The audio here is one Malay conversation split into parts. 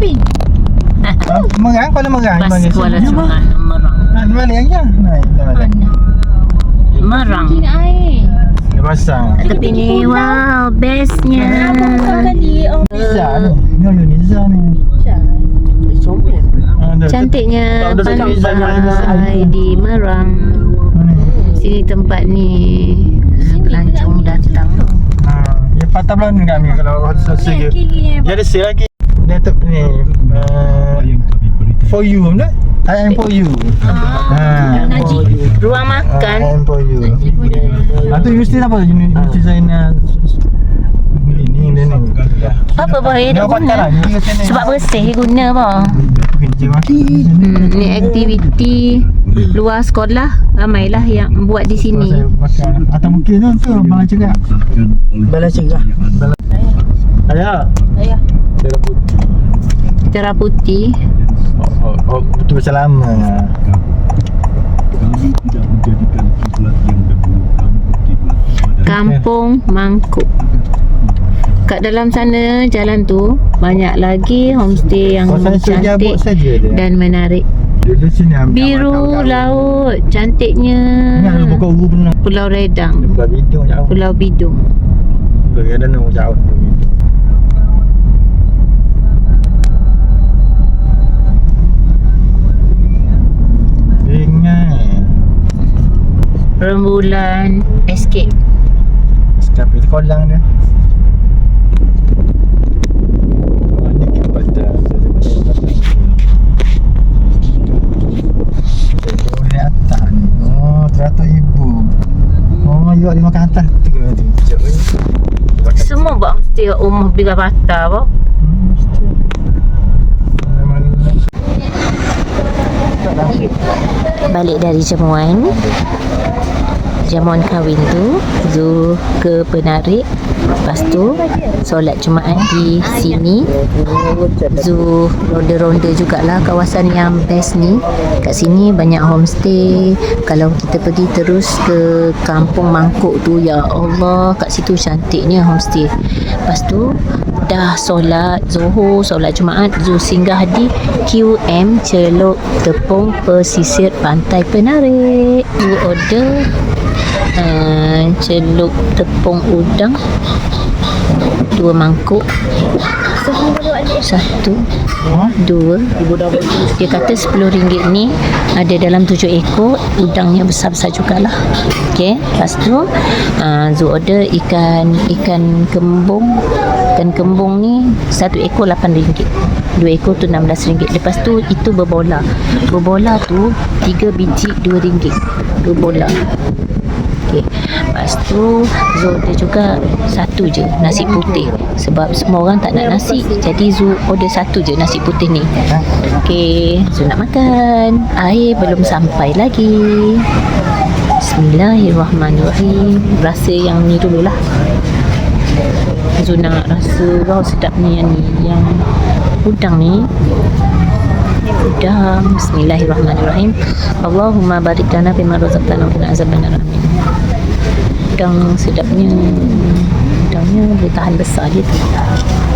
Pi. Ha? Merang Kuala Merang Bas Kuala sini. Sungai Merang Ha, Di balik aja. Naik dah balik. Merang. Dia pasang. Tapi ni wow bestnya. Niza ni. Ni ada Niza ni. Cantiknya pantai di Merang ni. Sini tempat ni Pelancong datang Ha, dia patah belakang kat ni kalau Dia ada sale lagi. Dia tu ni. Uh, for you benda. I am for you. Ha. Najib. Ruang I makan am for you. Ha tu mesti apa jenis design ni ni dia ni. Apa boleh Dia guna sini. Sebab bersih guna apa Ni aktiviti luar sekolah Ramailah yang buat di sini Atau mungkin tu tu bala cegah. Bala cegah. Ayah. Ayah. Dia putih. Tera putih Oh, oh, oh, betul macam lama. Kami tidak menjadikan kiblat yang dahulu berkiblat pada Kampung Mangkuk Kat dalam sana jalan tu Banyak lagi homestay yang saja cantik buat saja dia. dan menarik Dulu sini ambil Biru laut Cantiknya. Pulau Redang video jauh. Pulau Bidung ada nama jauh. Rembulan Escape Sekapit kolang dia. Kepada Oh, ni atas. Oh, ibu. Oh, you ada makan atas tu oi. Semua buat homestay rumah bila patah apa Hmm, mesti. Dah. Balik dari jamuan Jamuan kahwin tu Zu ke penarik? Lepas tu Solat Jumaat di sini. Zu ronda-ronda jugalah Kawasan yang best ni. Kat sini banyak homestay. Kalau kita pergi terus ke Kampung Mangkuk tu Ya Allah Kat situ cantiknya homestay. Lepas tu Dah solat Zuhur Solat Jumaat Zu singgah di QM Celok Tepung Pesisir Pantai Penarik. Zu order uh, Celup tepung udang Dua mangkuk Satu Dua. Dia kata RM10 ni Ada dalam tujuh ekor Udangnya besar-besar jugalah. Okay Lepas tu uh, Zu order ikan Ikan kembung. Ikan kembung ni Satu ekor RM8 Dua ekor tu RM16 Lepas tu Itu berbola. Berbola tu Tiga biji RM2 Berbola. Okey. Lepas tu Zul dia juga satu je nasi putih sebab semua orang tak nak nasi jadi Zul order satu je nasi putih ni. Okey, Zul nak makan. Air belum sampai lagi. Bismillahirrahmanirrahim. Rasa yang ni dululah. Zul nak rasa wow sedapnya yang ni yang udang ni udang Bismillahirrahmanirrahim Allahumma barik lana bima razaqtana wa qina azabannar amin udang sedapnya udangnya boleh tahan besar dia tu.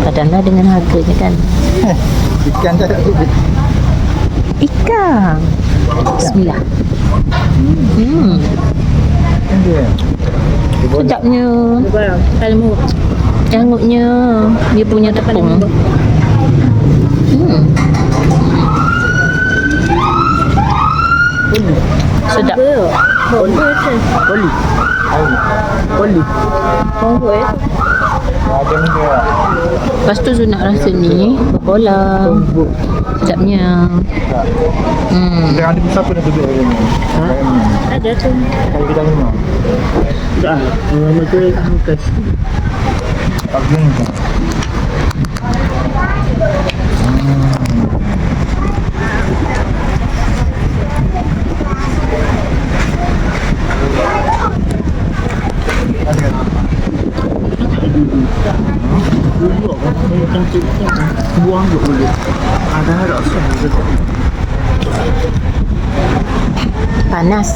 Padahal dengan harganya kan. Ikan tak ada. ikan. Bismillah. Hmm. Dia. sedapnya. Jangutnya dia punya tepung. Hmm sedap Koli. Koli. Ada ni dia. Lepas tu Zul nak rasa ni Berbola Sedapnya Hmm Dia ada siapa nak duduk ni? Ha? Ada tu. Kalau kita minum. Tak. Mereka angkat. Tak gini kan. Panas.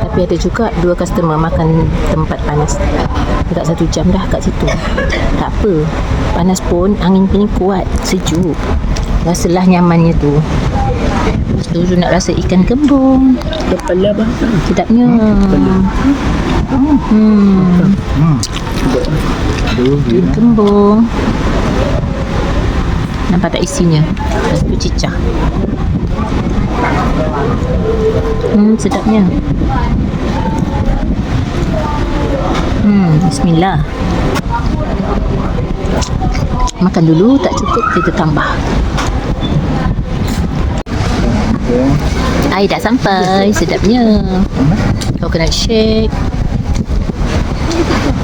Tapi ada juga dua customer makan tempat panas. Dekat satu jam dah kat situ. Tak apa. Panas pun angin ni kuat. Sejuk. Rasalah nyamannya tu. Lepas tu tu nak rasa ikan kembung. Kepala basah. sedapnya. Hmm. ikan kembung nampak tak isinya? Lepas tu cicah hmm sedapnya. Hmm bismillah. Makan dulu tak cukup kita tambah. Air dah sampai sedapnya. Coconut shake